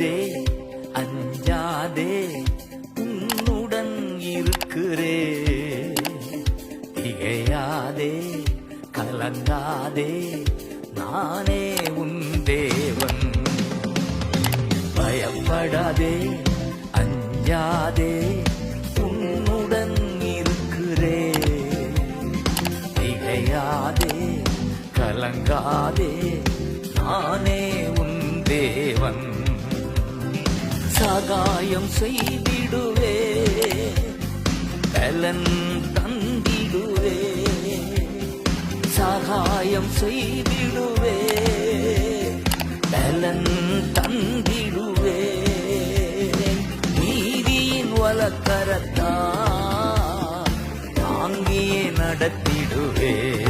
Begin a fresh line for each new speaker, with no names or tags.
அஞ்சாதே அஞ்சாதே உன்னுடன் இருக்கிறே. திகையாதே கலங்காதே நானே உன் தேவன். பயப்படாதே அஞ்சாதே உன்னுடன் இருக்கிறே. திகையாதே கலங்காதே நானே உன் தேவன். சகாயம் செய்திடுவே. பலன் தந்திடுவே. சகாயம் செய்திடுவே. பலன் தந்திடுவே. நீதியின் வலக்கரத்தா தாங்கியே நடத்திடுவே.